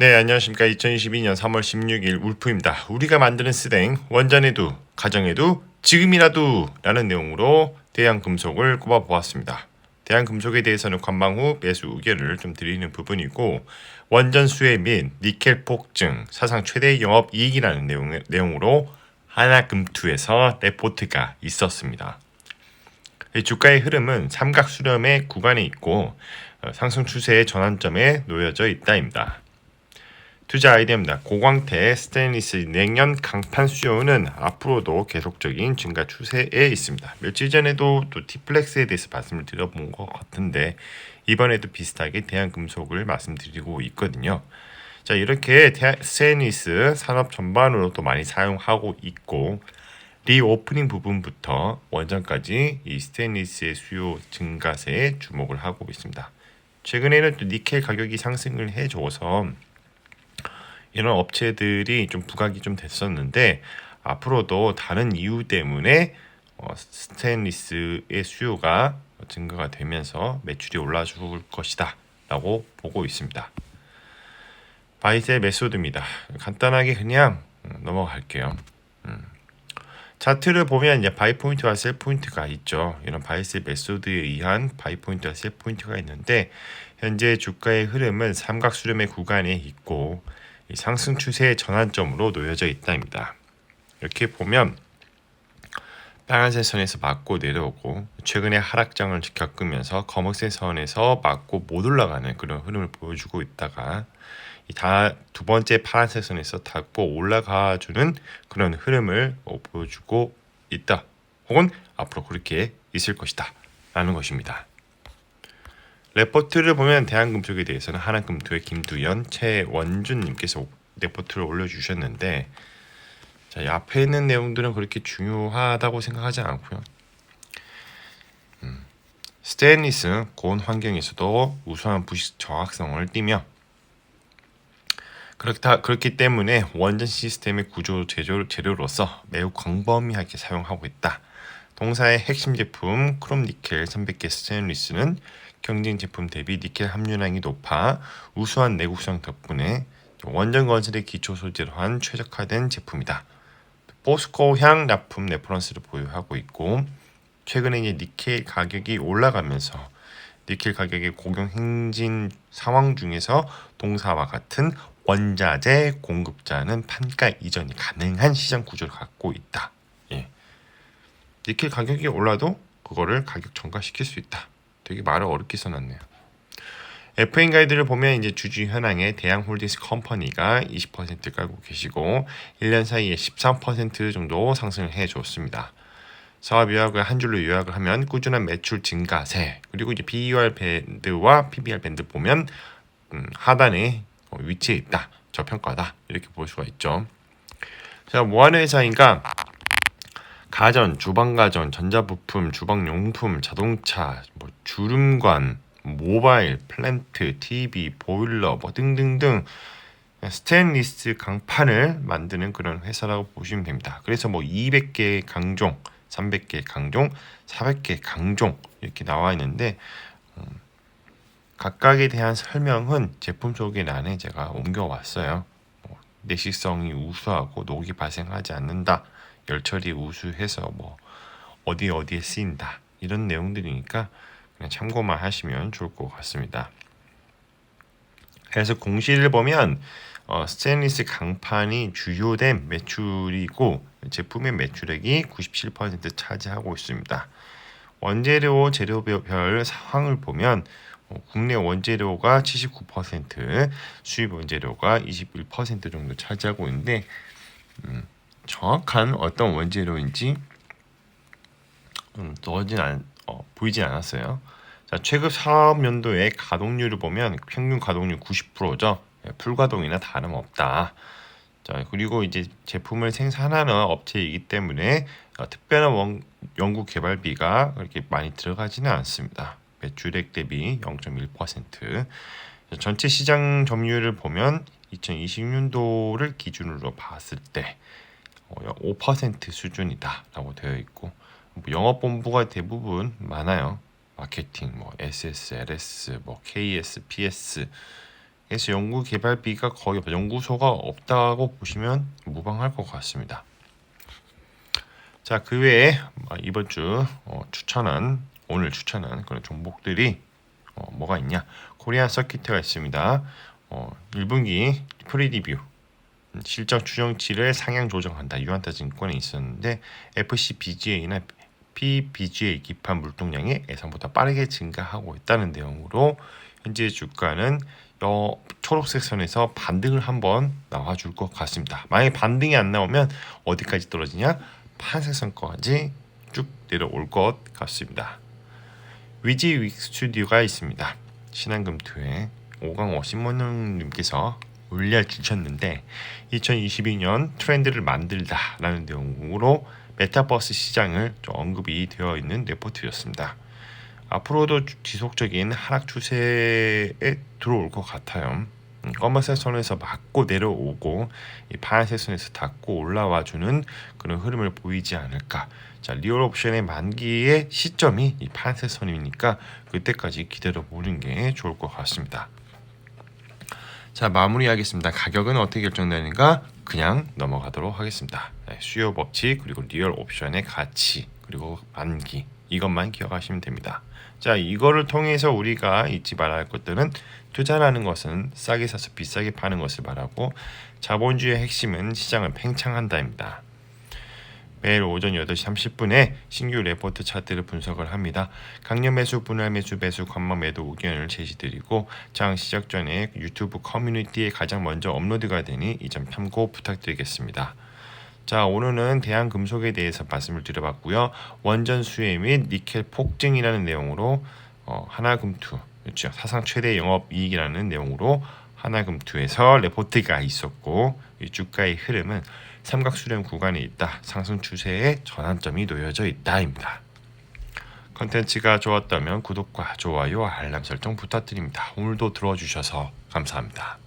네, 안녕하십니까. 2022년 3월 16일 울프입니다. 우리가 만드는 스댕, 원전에도, 가정에도, 지금이라도 라는 내용으로 대한금속을 꼽아보았습니다. 대한금속에 대해서는 관방 후 매수 의견을 좀 드리는 부분이고 원전 수혜 및 니켈 폭증 사상 최대 영업 이익이라는 내용, 내용으로 하나금투에서 레포트가 있었습니다. 주가의 흐름은 삼각 수렴의 구간에 있고 어, 상승 추세의 전환점에 놓여져 있다입니다. 투자 아이디어입니다. 고광태 스테인리스 냉연 강판 수요는 앞으로도 계속적인 증가 추세에 있습니다. 며칠 전에도 또 티플렉스에 대해서 말씀을 드려본 것 같은데 이번에도 비슷하게 대한금속을 말씀드리고 있거든요. 자 이렇게 스테인리스 산업 전반으로 또 많이 사용하고 있고 리오프닝 부분부터 원전까지 이 스테인리스의 수요 증가세에 주목을 하고 있습니다. 최근에는 또 니켈 가격이 상승을 해줘서 이런 업체들이 좀 부각이 좀 됐었는데 앞으로도 다른 이유 때문에 어, 스테인리스의 수요가 증가가 되면서 매출이 올라줄 것이다 라고 보고 있습니다. 바이셀 메소드입니다. 간단하게 그냥 넘어갈게요. 음. 차트를 보면 이제 바이 포인트와 셀 포인트가 있죠. 이런 바이셀 메소드에 의한 바이 포인트와 셀 포인트가 있는데 현재 주가의 흐름은 삼각 수렴의 구간에 있고 상승 추세의 전환점으로 놓여져 있다입니다. 이렇게 보면 빨간색 선에서 맞고 내려오고 최근에 하락장을 겪으면서 검은색 선에서 맞고 못 올라가는 그런 흐름을 보여주고 있다가 다 두 번째 파란색 선에서 닿고 올라가주는 그런 흐름을 보여주고 있다. 혹은 앞으로 그렇게 있을 것이다. 라는 것입니다. 레포트를 보면 대한금속에 대해서는 하나금토의 김두연, 최원준님께서 레포트를 올려주셨는데 자, 이 앞에 있는 내용들은 그렇게 중요하다고 생각하지 않고요. 음, 스테인리스 고온 환경에서도 우수한 부식 저항성을 띠며 그렇다 그렇기 때문에 원전 시스템의 구조 재료, 재료로서 매우 광범위하게 사용하고 있다. 동사의 핵심 제품 크롬 니켈 300개 스테인리스는 경쟁 제품 대비 니켈 함유량이 높아 우수한 내구성 덕분에 원전 건설의 기초 소재로 한 최적화된 제품이다. 포스코향 납품 레퍼런스를 보유하고 있고 최근에 이제 니켈 가격이 올라가면서 니켈 가격의 고경 행진 상황 중에서 동사와 같은 원자재 공급자는 판가 이전이 가능한 시장 구조를 갖고 있다. 예. 니켈 가격이 올라도 그거를 가격 전가시킬 수 있다. 되게 말을 어렵게 써놨네요. FN 가이드를 보면 이제 주주 현황에 대양 홀딩스 컴퍼니가 20% 깔고 계시고 1년 사이에 13% 정도 상승을 해 줬습니다. 사업 요약을 한 줄로 요약을 하면 꾸준한 매출 증가세 그리고 이제 BUR 밴드와 PBR 밴드 보면 음, 하단에 위치해 있다 저평가다 이렇게 볼 수가 있죠. 자, 뭐 하는 회사인가? 가전, 주방가전, 전자부품, 주방용품, 자동차, 뭐 주름관, 모바일, 플랜트, TV, 보일러 뭐 등등등 스테인리스 강판을 만드는 그런 회사라고 보시면 됩니다. 그래서 뭐 200개 강종, 300개 강종, 400개 강종 이렇게 나와 있는데 음, 각각에 대한 설명은 제품 소개란에 제가 옮겨왔어요. 뭐, 내식성이 우수하고 녹이 발생하지 않는다. 열처리 우수해서 뭐 어디 어디에 쓰인다 이런 내용들이니까 그냥 참고만 하시면 좋을 것 같습니다. 그래서 공시를 보면 어, 스테인리스 강판이 주요된 매출이고 제품의 매출액이 97% 차지하고 있습니다. 원재료 재료별 상황을 보면 어, 국내 원재료가 79%, 수입 원재료가 21% 정도 차지하고 있는데 음, 정확한 어떤 원재료인지 음, 넣어진 않, 어, 보이진 않았어요. 자, 최근 사업 연도의 가동률을 보면 평균 가동률 90%죠. 예, 풀가동이나 다름없다. 자, 그리고 이제 제품을 생산하는 업체이기 때문에 어, 특별한 원, 연구 개발비가 그렇게 많이 들어가지는 않습니다. 매출액 대비 0.1%. 전체 시장 점유율을 보면 2020년도를 기준으로 봤을 때 5% 어, 수준이다라고 되어 있고 뭐 영업 본부가 대부분 많아요. 마케팅, 뭐 SS, LS, 뭐 KS, PS 그래서 연구 개발비가 거의 연구소가 없다고 보시면 무방할 것 같습니다. 자, 그 외에 이번 주 어, 추천한 오늘 추천한 그런 종목들이 어, 뭐가 있냐? 코리안 서킷가 있습니다. 어, 1분기 프리디뷰 음, 실적 추정치를 상향 조정한다. 유한타 증권에 있었는데 FC BGA나 PBGA 기판 물동량이 예상보다 빠르게 증가하고 있다는 내용으로 현재 주가는 어, 초록색 선에서 반등을 한번 나와줄 것 같습니다. 만약에 반등이 안 나오면 어디까지 떨어지냐? 파란색 선까지 쭉 내려올 것 같습니다. 위지 윅 스튜디오가 있습니다. 신한금투에 오강호 신문님께서 올려주셨는데 2022년 트렌드를 만들다라는 내용으로 메타버스 시장을 좀 언급이 되어 있는 레포트였습니다. 앞으로도 주- 지속적인 하락 추세에 들어올 것 같아요. 음, 검은색 선에서 맞고 내려오고 이 파란색 선에서 닿고 올라와주는 그런 흐름을 보이지 않을까. 자 리얼 옵션의 만기의 시점이 이 파란색 선이니까 그때까지 기다려 보는 게 좋을 것 같습니다. 자 마무리하겠습니다. 가격은 어떻게 결정되는가? 그냥 넘어가도록 하겠습니다. 네, 수요 법칙 그리고 리얼 옵션의 가치 그리고 만기 이것만 기억하시면 됩니다. 자 이거를 통해서 우리가 잊지 말아야 할 것들은 투자라는 것은 싸게 사서 비싸게 파는 것을 말하고 자본주의의 핵심은 시장을 팽창한다입니다. 매일 오전 8시 30분에 신규 레포트 차트를 분석을 합니다. 강력 매수, 분할 매수, 배수, 관망 매도 의견을 제시드리고 장 시작 전에 유튜브 커뮤니티에 가장 먼저 업로드가 되니 이 점 참고 부탁드리겠습니다. 자 오늘은 대한금속에 대해서 말씀을 드려봤고요. 원전 수혜 및 니켈 폭증이라는 내용으로 어, 하나금투 그렇죠 사상 최대 영업 이익이라는 내용으로 하나금투에서 레포트가 있었고 이 주가의 흐름은 삼각수렴 구간에 있다 상승 추세에 전환점이 놓여져 있다입니다. 컨텐츠가 좋았다면 구독과 좋아요 알람 설정 부탁드립니다. 오늘도 들어주셔서 감사합니다.